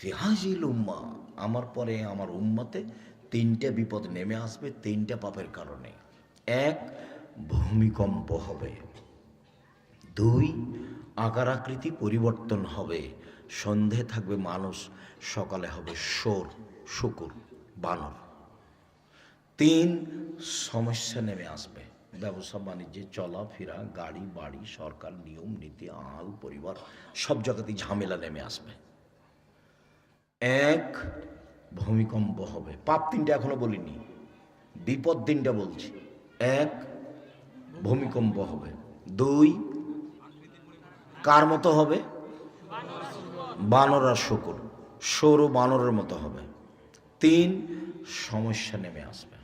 ফিহাজিল উম্মা। আমার পরে আমার উম্মাতে তিনটে বিপদ নেমে আসবে, তিনটে পাপের কারণে। এক, ভূমিকম্প হবে। দুই, আকার আকৃতি পরিবর্তন হবে। সন্ধে থাকবে, মানুষ সকালে হবে সোর শুকুর, বানর। তিন, সমস্যা নেমে আসবে। ব্যবসা, বাণিজ্যে, চলাফেরা, গাড়ি, বাড়ি, সরকার, নিয়ম, নীতি, আল, পরিবার, সব জায়গাতেই ঝামেলা নেমে আসবে। এক ভূমিকম্প হবে। পাপ তিনটা এখনও বলিনি, বিপদ তিনটা বলছি। এক ভূমিকম্প হবে। দুই, কার মতো হবে? বানর আর শকুর সৌর বানরের মতো হবে। তিন, সমস্যা নেমে আসবে।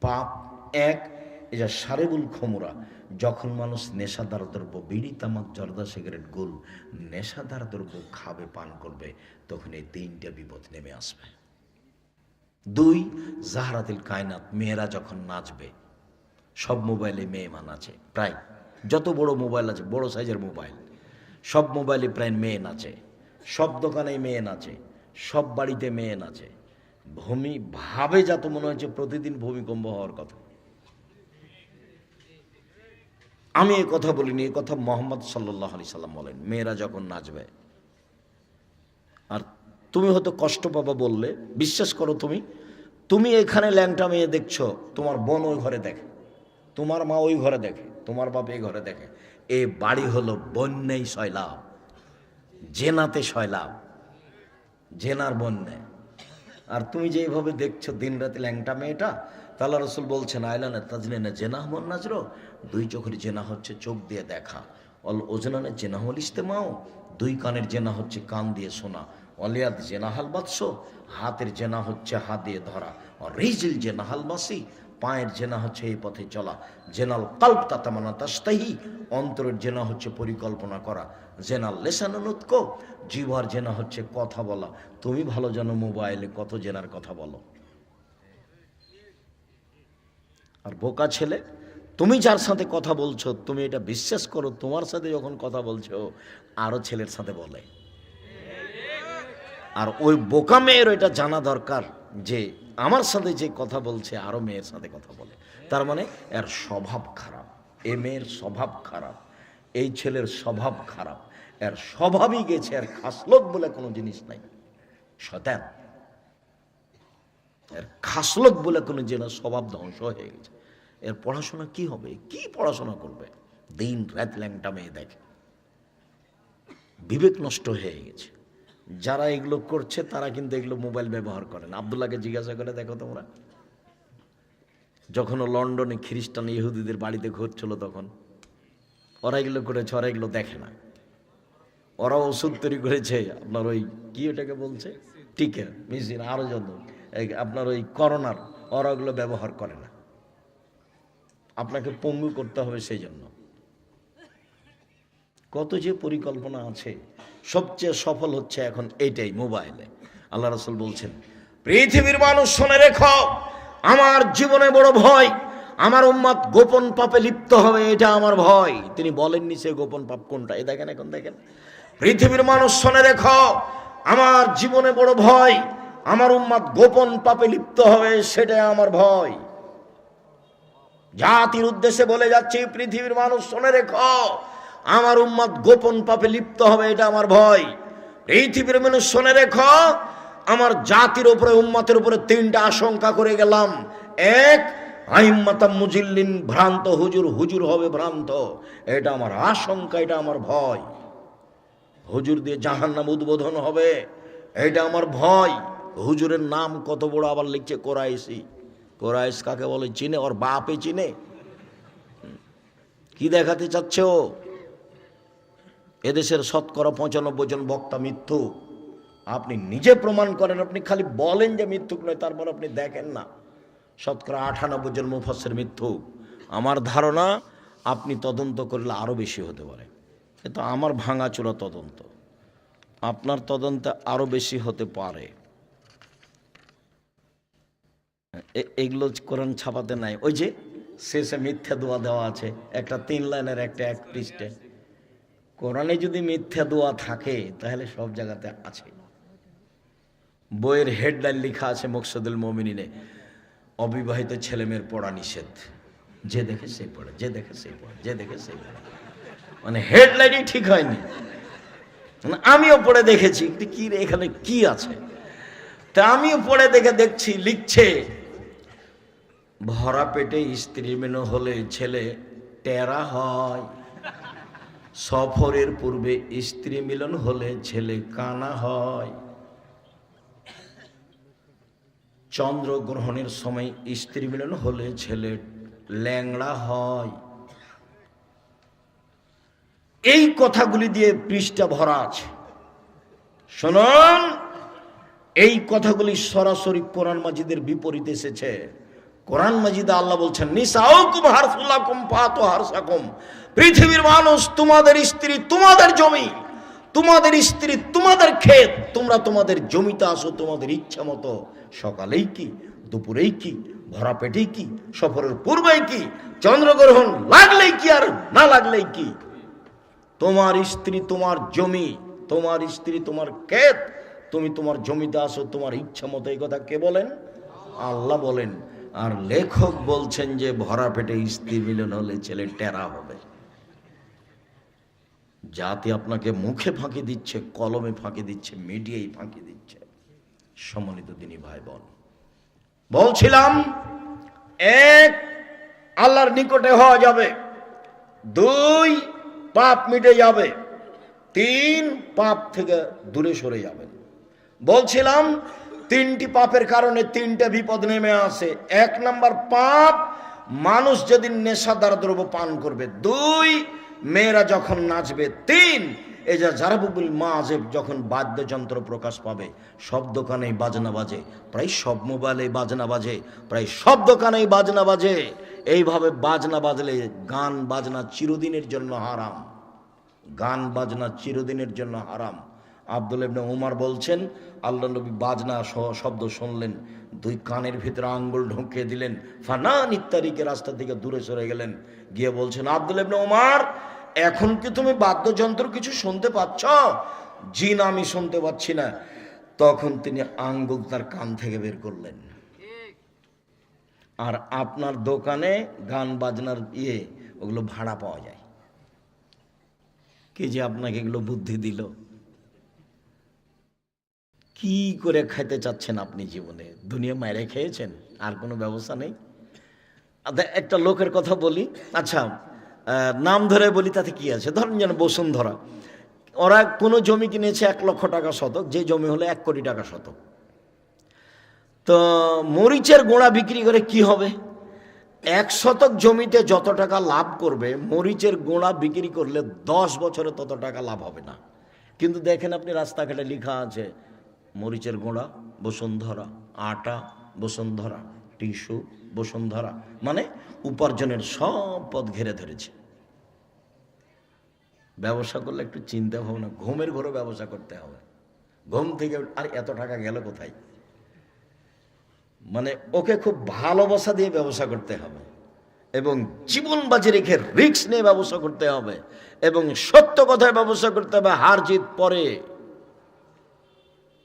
পাপ এক যা সারেবুল খমরা, যখন মানুষ নেশাদার দ্রব্য, বিড়ি, তামাক, জর্দা, সিগারেট, গোল, নেশাদার দ্রব্য খাবে, পান করবে, তখন এই তিনটা বিপদ নেমে আসবে। দুই, জাহারাতিল কায়নাত, মেয়েরা যখন নাচবে, সব মোবাইলে মেয়ে মা নাচে প্রায় যত বড় মোবাইল আছে, বড় সাইজের মোবাইল, সব মোবাইলে প্রায় মেয়ে নাচে, সব দোকানে মেয়ে নাচে, সব বাড়িতে মেয়ে নাচে, ভূমি, ভাবে যা তো মনে হচ্ছে প্রতিদিন ভূমিকম্প হওয়ার কথা। আমি এ কথা বলিনি এ কথা মোহাম্মদ সাল্লাহ আলি সাল্লাম বলেন। মেয়েরা যখন নাচবে, আর তুমি হয়তো কষ্ট পাবা বললে, বিশ্বাস করো তুমি তুমি এখানে ল্যাংটা মেয়ে দেখছ, তোমার বোন ওই ঘরে দেখে, তোমার মা ওই ঘরে দেখে, তোমার বাপ এই ঘরে দেখে। এ বাড়ি হলো বন্যাই সয়লাভ জেনাতে সয়লাভ জেনার বন্যে। আর তুমি যেভাবে দেখছ দিন রাতে ল্যাংটা মেয়েটা তাল্লা রসুল বলছেন, আয়লানে তাজলিনে জেনা মন নাজরো দুই চোখের জেনা হচ্ছে চোখ দিয়ে দেখা। অল ওজনানের জেনা হল ইস্তেমাও দুই কানের জেনা হচ্ছে কান দিয়ে শোনা। অলিয়াদ জেনাহাল বাদশ, হাতের জেনা হচ্ছে হাত দিয়ে ধরা। রিজিল জেনাহাল বাসি, পায়ের জেনা হচ্ছে এই পথে চলা। জেনাল কাল্প তাতামানা তাস্তাহি অন্তরের জেনা হচ্ছে পরিকল্পনা করা। জেনাল লেসানুৎক জিভার জেনা হচ্ছে কথা বলা। তুমি ভালো জানো মোবাইলে কত জেনার কথা বলো। আর বোকা ছেলে তুমি যার সাথে কথা বলছো, তুমি এটা বিশ্বাস করো, তোমার সাথে যখন কথা বলছো, আরও ছেলের সাথে বলে। আর ওই বোকা মেয়ের এটা জানা দরকার যে, আমার সাথে যে কথা বলছে, আরও মেয়ের সাথে কথা বলে। তার মানে এর স্বভাব খারাপ, এ মেয়ের স্বভাব খারাপ, এই ছেলের স্বভাব খারাপ, এর স্বভাবই গেছে এর খাসলত বলে কোনো জিনিস নাই। শতান এর খাসলত বলে কোনো জিনিস, স্বভাব ধ্বংস হয়ে গেছে। এর পড়াশোনা কি হবে? কি পড়াশোনা করবে? দিন রাত ল্যাংটা মেয়ে দেখে। বিবেক নষ্ট হয়ে গেছে। যারা এগুলো করছে, তারা কিন্তু এগুলো মোবাইল ব্যবহার করেন আবদুল্লাহকে জিজ্ঞাসা করে, দেখো তোমরা। যখন লন্ডনে খ্রিস্টান ইহুদিদের বাড়িতে ঘুরছিল তখন, ওরা এগুলো করেছে, ওরা এগুলো দেখে না। ওরা ওষুধ তৈরি করেছে, আপনার ওই কি ওটাকে বলছে? টিকে, মেশিন আরও যত। আপনার ওই করোনার, ওরা ওগুলো ব্যবহার করে না। আপনাকে পঙ্গু করতে হবে সেই জন্য কত যে পরিকল্পনা আছে, সবচেয়ে সফল হচ্ছে এখন এইটাই মোবাইলে। আল্লাহ রসুল বলছেন, পৃথিবীর মানুষ শুনে রেখো, আমার জীবনে বড় ভয়, আমার উম্মাদ গোপন পাপে লিপ্ত হবে, এটা আমার ভয়। তিনি বলেননি সে গোপন পাপ কোনটা। এ দেখেন এখন, দেখেন। পৃথিবীর মানুষ শুনে রেখো, আমার জীবনে বড় ভয়, আমার উম্মাদ গোপন পাপে লিপ্ত হবে সেটা আমার ভয়। জাতির উদ্দেশ্যে বলে যাচ্ছি, পৃথিবীর মানুষ শোনে রেখ। আমার উম্মাদ গোপন পাপে লিপ্ত হবে, এটা আমার ভয়। পৃথিবীর মানুষ শোনে রেখ, আমার জাতির উপরে, উম্মাতের উপরে তিনটা আশঙ্কা করে গেলাম। এক আইম্মাতা মুজিল্লিন, ভ্রান্ত হুজুর হুজুর হবে ভ্রান্ত। এটা আমার আশঙ্কা, এটা আমার ভয়। হুজুর দিয়ে জাহান্নাম উদ্বোধন হবে, এটা আমার ভয়। হুজুরের নাম কত বড়, আবার লিখছে কোরাইশি। কোরাইশ কাকে বলে? চিনে, ওর বাপে চিনে। কি দেখাতে চাচ্ছে ও? এদেশের শতকরা পঁচানব্বই জন বক্তা মিথ্যু আপনি নিজে প্রমাণ করেন, আপনি খালি বলেন যে মিথ্যুক নয়, তারপর আপনি দেখেন না। শতকরা আটানব্বই জন মুফাসের মিথ্যু আমার ধারণা, আপনি তদন্ত করলে আরও বেশি হতে পারে। এ তো আমার ভাঙাচোরা তদন্ত। আপনার তদন্তে আরও বেশি হতে পারে এ- এগুলো কোরআন ছাপাতে নাই। ওই যে শেষে মিথ্যা দোয়া দেওয়া আছে, একটা তিন লাইনের একটা এক পৃষ্ঠে। কোরআনে যদি মিথ্যা দোয়া থাকে, তাহলে সব জায়গাতে আছে। বইয়ের হেডলাইন লেখা আছে মকসুদুল মমিনিনে, অবিবাহিত ছেলেমেয়ের পড়া নিষেধ। যে দেখে সেই পড়ে, যে দেখে সেই পড়ে, যে দেখে সেই পড়ে। মানে হেডলাইনই ঠিক হয়নি। মানে আমিও পড়ে দেখেছি কি এখানে কি আছে? তা আমিও পড়ে দেখে দেখছি, লিখছে। ভরা পেটে স্ত্রী মেনো হলে ছেলে টেরা হয়। সফরের পূর্বে স্ত্রী মিলন হলে ছেলে কানা হয়। চন্দ্র গ্রহণের সময় স্ত্রী মিলন হলে ছেলে ল্যাংড়া হয়। এই কথাগুলি দিয়ে পৃষ্ঠা ভরা আছে। শুনুন, এই কথাগুলি সরাসরি কোরআন মাজিদের বিপরীতে এসেছে। কোরআন মাজিদে আল্লাহ বলছেন, নিসাউকুম হারসুলাকুম ফাতু হারসাকুম। পৃথিবীর মানুষ তোমাদের স্ত্রী তোমাদের জমি, তোমাদের স্ত্রী তোমাদের ক্ষেত, তোমরা তোমাদের জমিতে আসো, তোমাদের ইচ্ছা মতো। সকালেই কি, দুপুরেই কি ভরা পেটেই কি, সফরের পূর্বেই কি, চন্দ্রগ্রহণ লাগলেই কি আর না লাগলেই কি? তোমার স্ত্রী তোমার জমি, তোমার স্ত্রী তোমার ক্ষেত, তুমি তোমার জমিতে আসো, তোমার ইচ্ছা মতো এই কথা কে বলেন? আল্লাহ বলেন আর লেখক বলছেন যে ভরা পেটে স্ত্রী মিলন হলে ছেলে টেরা হবে। জাতি আপনাকে মুখে ফাঁকি দিচ্ছে, কলমে ফাঁকি দিচ্ছে, মিডিয়ায় ফাঁকি দিচ্ছে। সম্মানিত তিনি ভাই বোন বলছিলাম, এক, আল্লাহর নিকটে হওয়া যাবে। দুই, পাপ মিটে যাবে। তিন, পাপ থেকে দূরে সরে যাবেন। বলছিলাম তিনটি পাপের কারণে তিনটা বিপদ নেমে আসে। এক নাম্বার পাপ, মানুষ যেদিন নেশাদার দ্রব্য পান করবে, দুই, মেয়েরা যখন নাচবে, তিন, এই যে জারাবুবুল মাজেব যখন বাদ্যযন্ত্র প্রকাশ পাবে, সব দোকানেই বাজনা বাজে, প্রায় সব মোবাইলে বাজনা বাজে, প্রায় সব দোকানেই বাজনা বাজে। এইভাবে বাজনা বাজলে গান বাজনা চিরদিনের জন্য হারাম। গান বাজনা চিরদিনের জন্য হারাম। আব্দুল ইবনে উমার বলছেন আল্লাহ নবী বাজনা শ- শব্দ শুনলেন, দুই কানের ভিতরে আঙ্গুল ঢুকিয়ে দিলেন, ফানান ইত্যাদিকে রাস্তা থেকে দূরে সরে গেলেন। গিয়ে বলছেন, আব্দুল ইবনে উমার, এখন কি তুমি বাদ্যযন্ত্র কিছু শুনতে পাচ্ছ? জি না আমি শুনতে পাচ্ছি না। তখন তিনি আঙ্গুল তার কান থেকে বের করলেন। আর আপনার দোকানে গান বাজনার ইয়ে ওগুলো ভাড়া পাওয়া যায়। কে যে আপনাকে এগুলো বুদ্ধি দিল? কি করে খাইতে চাচ্ছেন আপনি জীবনে? দুনিয়া মায়েরে খেয়েছেন, আর কোনো ব্যবস্থা নেই? একটা লোকের কথা বলি। আচ্ছা নাম ধরে বলি, তাতে কি আছে? ধরেন যেন বসুন্ধরা। ওরা কোনো জমি কিনেছে এক লক্ষ টাকা শতক, যে জমি হলো এক কোটি টাকা শতক। তো মরিচের গোড়া বিক্রি করে কি হবে? এক শতক জমিতে যত টাকা লাভ করবে, মরিচের গোড়া বিক্রি করলে দশ বছরে তত টাকা লাভ হবে না। কিন্তু দেখেন আপনি রাস্তাঘাটে লেখা আছে মরিচের গোড়া, বসুন্ধরা, আটা, বসুন্ধরা, টিস্যু, বসুন্ধরা মানে উপার্জনের সব পথ ঘিরে ধরেছে। ব্যবসা করলে একটু চিন্তা ভাবনা, ঘুমের ঘরে ব্যবসা করতে হবে। ঘুম থেকে আর এত টাকা গেল কোথায়? মানে ওকে খুব ভালোবাসা দিয়ে ব্যবসা করতে হবে এবং জীবন বাজি রেখে রিস্ক নিয়ে ব্যবসা করতে হবে এবং সত্য কথায় ব্যবসা করতে হবে, হার জিত পরে।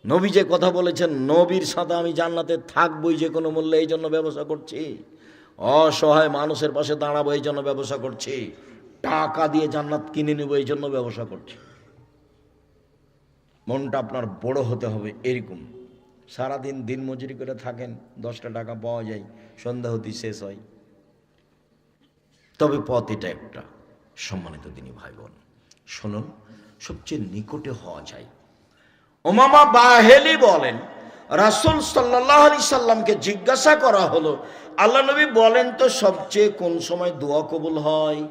নবী যে কথা বলেছেন, নবীর সাথে আমি জান্নাতে থাকবই যে কোনো মূল্যে, এই জন্য ব্যবসা করছি। অসহায় মানুষের পাশে দাঁড়াবো, এই জন্য ব্যবসা করছি। টাকা দিয়ে জান্নাত কিনে নেব, এই জন্য ব্যবসা করছি। মনটা আপনার বড় হতে হবে, এরকম। সারাদিন দিন মজুরি করে থাকেন, দশটা টাকা পাওয়া যায়, সন্ধ্যা হতে শেষ হয়। তবে পথ এটা একটা, সম্মানিত তিনি ভাই বোন। শুনুন, সবচেয়ে নিকটে হওয়া যায়। ওমামা বাহেলি বলেন, রাসুল সাল্লাহ আলি সাল্লামকে জিজ্ঞাসা করা হলো, আল্লাহ নবী বলেন তো সবচেয়ে কোন সময় দোয়া কবুল হয়?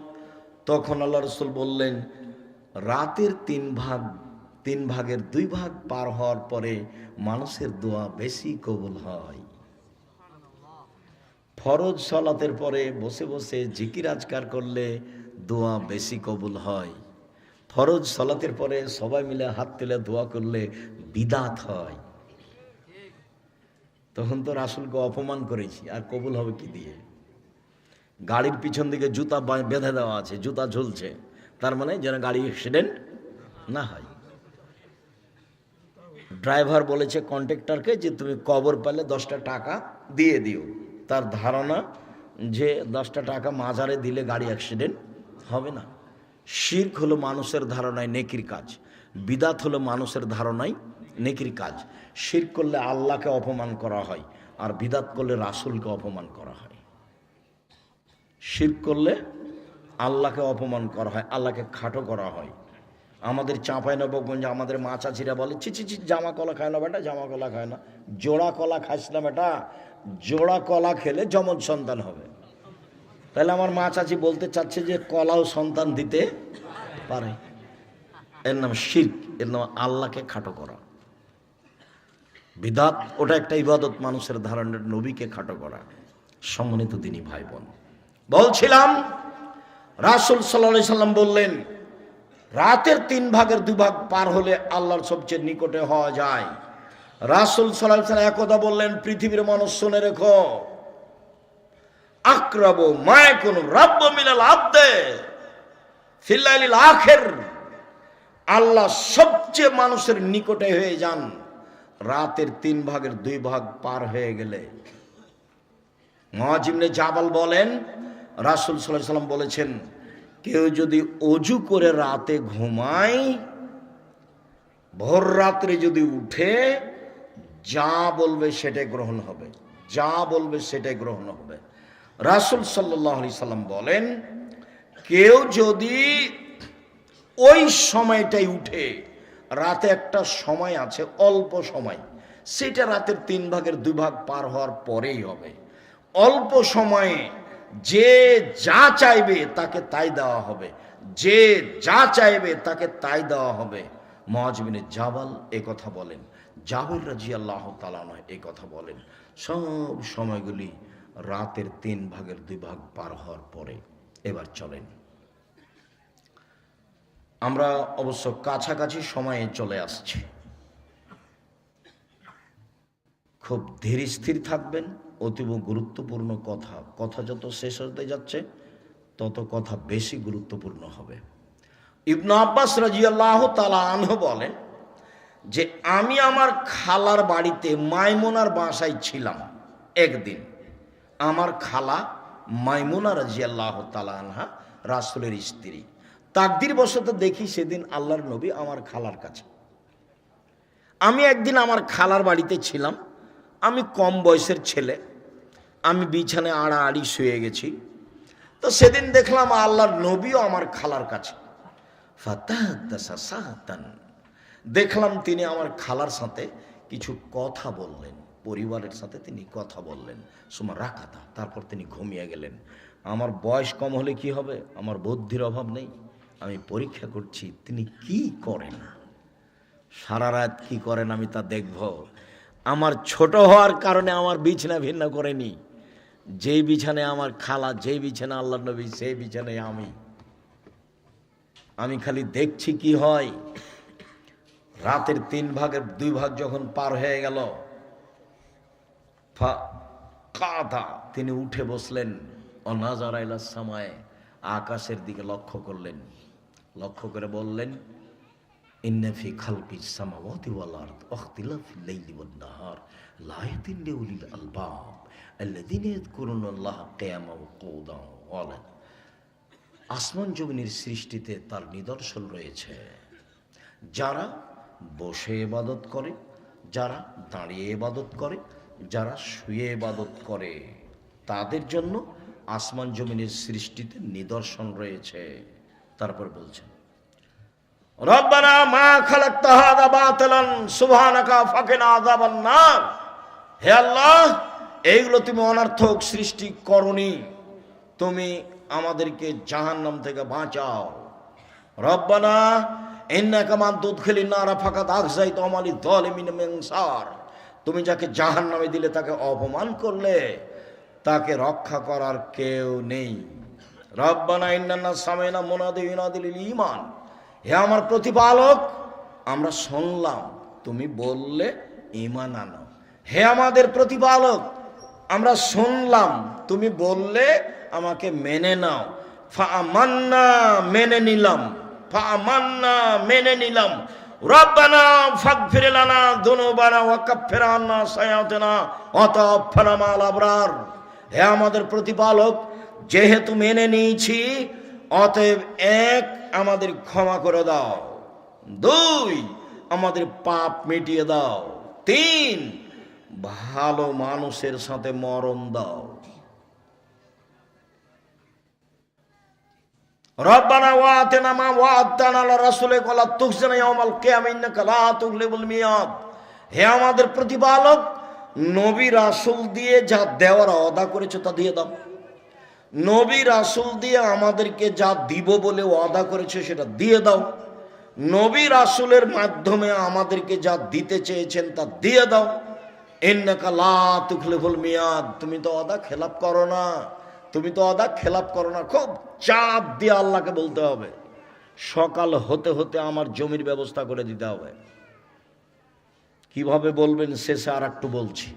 তখন আল্লাহ রসুল বললেন, রাতের তিন ভাগ, তিন ভাগের দুই ভাগ পার হওয়ার পরে মানুষের দোয়া বেশি কবুল হয়। ফরজ সলাতের পরে বসে বসে জিকির আজকার করলে দোয়া বেশি কবুল হয়। ফরজ সলাতের পরে সবাই মিলে হাত তেলে দোয়া করলে বিদাত হয়। তখন তো রাসুলকে অপমান করেছি, আর কবুল হবে কি দিয়ে? গাড়ির পিছন দিকে জুতা বেঁধে দেওয়া আছে, জুতা ঝুলছে। তার মানে যেন গাড়ি অ্যাক্সিডেন্ট না হয়। ড্রাইভার বলেছে কন্ট্রাক্টরকে যে তুমি কবর পেলে দশটা টাকা দিয়ে দিও। তার ধারণা যে দশটা টাকা মাজারে দিলে গাড়ি অ্যাক্সিডেন্ট হবে না। শির্ক হলো মানুষের ধারণায় নেকির কাজ, বিদাত হলো মানুষের ধারণায় নেকির কাজ। শির্ক করলে আল্লাহকে অপমান করা হয় আর বিদাত করলে রাসুলকে অপমান করা হয়। শির করলে আল্লাহকে অপমান করা হয়, আল্লাহকে খাটো করা হয়। আমাদের চাঁপাই নবগঞ্জে আমাদের মা চাচিরা বলে ছি ছি, জামা কলা খায় না বেটা, জামা কলা খায় না। জোড়া কলা খাস না বেটা, জোড়া কলা খেলে যমজ সন্তান হবে। তাহলে আমার মা চাচি বলতে চাচ্ছে যে কলাও সন্তান দিতে পারে। এর নাম শির্ক, এর নাম আল্লাহকে খাটো করা। বিদাত, ওটা একটা ইবাদত, মানুষের ধারণের নবীকে খাটো করা। সম্মানিত দিনী ভাই বোন বলছিলাম, রাসুল সাল্লাহ সাল্লাম বললেন, রাতের তিন ভাগের দুই ভাগ পার হলে আল্লাহর সবচেয়ে নিকটে হওয়া যায়। রাসুল সাল্লাহ সাল্লাম একদা বললেন, পৃথিবীর মানুষ শুনে রেখো আক্রাব মায় কোন রাব্য মিলাল আব্দে আখের। আল্লাহ সবচেয়ে মানুষের নিকটে হয়ে যান। রাতের তিন ভাগের দুই ভাগ পার হয়ে গেলে। মহাজিমনে জাবাল বলেন, রাসুল সাল্লাহ সাল্লাম বলেছেন, কেউ যদি অজু করে রাতে ঘুমায়, ভোর রাত্রে যদি উঠে, যা বলবে সেটাই গ্রহণ হবে। যা বলবে সেটাই গ্রহণ হবে। রাসুল সাল্লাহ আলি সাল্লাম বলেন, কেউ যদি ওই সময়টাই উঠে, রাতে একটা সময় আছে, অল্প সময়, সেটা রাতের তিন ভাগের দুই ভাগ পার হওয়ার পরেই হবে। অল্প সময়ে যে যা চাইবে তাকে তাই দেওয়া হবে। যে যা চাইবে তাকে তাই দেওয়া হবে। মহাজবিনের জাবাল এ কথা বলেন, জাবের রাজি আল্লাহ তালানয় এ কথা বলেন। সব সময়গুলি রাতের তিন ভাগের দুই ভাগ পার হওয়ার পরে এবার চলেন। আমরা অবশ্য কাছাকাছি সময়ে চলে আসছি। খুব ধীর স্থির থাকবেন, অতীব গুরুত্বপূর্ণ কথা কথা যত শেষ হতে যাচ্ছে, তত কথা বেশি গুরুত্বপূর্ণ হবে। ইবনু আব্বাস রাজিয়াল্লাহ তালা আনহ বলেন যে, আমি আমার খালার বাড়িতে মাইমুনার বাসায় ছিলাম একদিন। আমার খালা মাইমুনা রাজিয়াল্লাহ তালা আনহা, রাসুলের স্ত্রী। তাকদির বশত দেখি সেদিন আল্লাহর নবী আমার খালার কাছে। আমি একদিন আমার খালার বাড়িতে ছিলাম। আমি কম বয়সের ছেলে। আমি বিছানে আড়াআড়ি শুয়ে গেছি। তো সেদিন দেখলাম আল্লাহর নবীও আমার খালার কাছে। দেখলাম তিনি আমার খালার সাথে কিছু কথা বললেন। পরিবারের সাথে তিনি কথা বললেন। সুমা রাখাতা তারপর তিনি ঘুমিয়ে গেলেন। আমার বয়স কম হলে কি হবে? আমার বুদ্ধির অভাব নেই। আমি পরীক্ষা করছি, তিনি কি করেন? সারা রাত কি করেন আমি তা দেখব। আমার ছোট হওয়ার কারণে আমার বিছানা ভিন্ন করেনি। যেই বিছানে আমার খালা, যেই বিছানা আল্লাহ নবী, সেই বিছানায় আমি। আমি খালি দেখছি কি হয়। রাতের তিন ভাগের দুই ভাগ যখন পার হয়ে গেল কাদা। তিনি উঠে বসলেন অনাজারাইলা সময় আকাশের দিকে লক্ষ্য করলেন। লক্ষ্য করে বললেন ইন্নাফি খালকি সামাওয়াতি ওয়াল আরদ ওয়াখতিলাফিল লাইলি ওয়ান নাহার লায়াতিন লিউলিল আলবাব, আল্লাযীনা ইয়াযকুরুনাল্লাহা কিয়ামান ওয়া কুউদান ওয়া আসমান জমিনের সৃষ্টিতে তার নিদর্শন রয়েছে। যারা বসে ইবাদত করে, যারা দাঁড়িয়ে ইবাদত করে যারা শুয়ে ইবাদত করে, তাদের জন্য আসমান জমিনের সৃষ্টিতে নিদর্শন রয়েছে। তারপর বলছেন, রব্বানা মা খালাকতা হাদা বাতিলান, সুবহানাকা ফাকিনা আযাবান নার। হে আল্লাহ, এইগুলো তুমি অনর্থক সৃষ্টি করনি। তুমি আমাদেরকে জাহান্নাম থেকে বাঁচাও। রব্বানা, ইন্নাকা মান তুদখিলিন নারা ফাকাত আখজাইত আমালি যালিমিন মিনসার তুমি যাকে জাহান্নামে দিলে তাকে অপমান করলে, তাকে রক্ষা করার কেউ নেই। রব্বানা ইন্নান্না সামেনা মুনাদি ইউনাদিল ঈমান। হে আমার প্রতিপালক, আমরা শুনলাম, তুমি বললে ইমান আনো। হে আমাদের প্রতিপালক, আমরা শুনলাম, তুমি বললে আমাকে মেনে নাও। ফা মান্না মেনে নিলাম। ফা মান্না মেনে নিলাম। রব্বানা হে আমাদের প্রতিপালক, যেহেতু মেনে নিয়েছি, অতএব এক, আমাদের ক্ষমা করে দাও। দুই, আমাদের পাপ মিটিয়ে দাও। তিন, ভালো মানুষের সাথে মরণ দাও। রব্বানা ওয়াতেনা মা ওয়াদানা আলা রাসূলে কলা তুখজানা ইয়াউমাল কিয়ামা ইন্নাকা লা তুখলিবুল মিয়াদ। হে আমাদের প্রতিপালক, নবী রাসূল দিয়ে যা দেওয়ার ওয়াদা করেছে তা দিয়ে দাও। নবী রাসূল দিয়ে আমাদেরকে যা দিব বলে ওয়াদা করেছে সেটা দিয়ে দাও। নবী রাসূলের মাধ্যমে আমাদেরকে যা দিতে চেয়েছেন তা দিয়ে দাও। ইন্নাকা লা তুখলিবুল মিয়াদ। তুমি তো ওয়াদা খেলাপ করো না। তুমি তো অদা খেলাপ করো না, খুব চাপ দিয়ে আল্লাহকে বলতে হবে। সকাল হতে হতে আমার জমির ব্যবস্থা করে দিতে হবে। কীভাবে বলবেন শেষে আর একটু বলছি।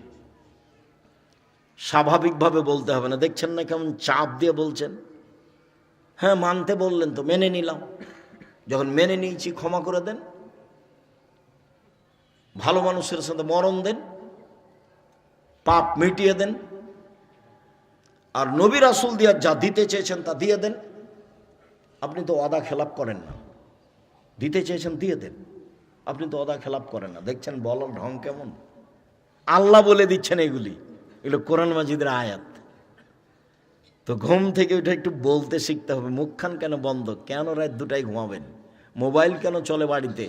স্বাভাবিকভাবে বলতে হবে না। দেখছেন না কেমন চাপ দিয়ে বলছেন? হ্যাঁ মানতে বললেন তো, মেনে নিলাম। যখন মেনে নিয়েছি, ক্ষমা করে দেন। ভালো মানুষের সাথে মরণ দেন। পাপ মিটিয়ে দেন। আর নবী রাসুল দিয়া যা দিতে চেয়েছেন তা দিয়ে দেন। আপনি তো অদা খেলাপ করেন না। দিতে চেয়েছেন দিয়ে দেন। আপনি তো অদা খেলাপ করেন না। দেখছেন বলার ঢং কেমন? আল্লাহ বলে দিচ্ছেন এগুলি। এগুলো কোরআন মাজিদের আয়াত। তো ঘুম থেকে উঠে একটু বলতে শিখতে হবে। মুখখান কেন বন্ধ? কেন রাত দুটাই ঘুমাবেন? মোবাইল কেন চলে বাড়িতে?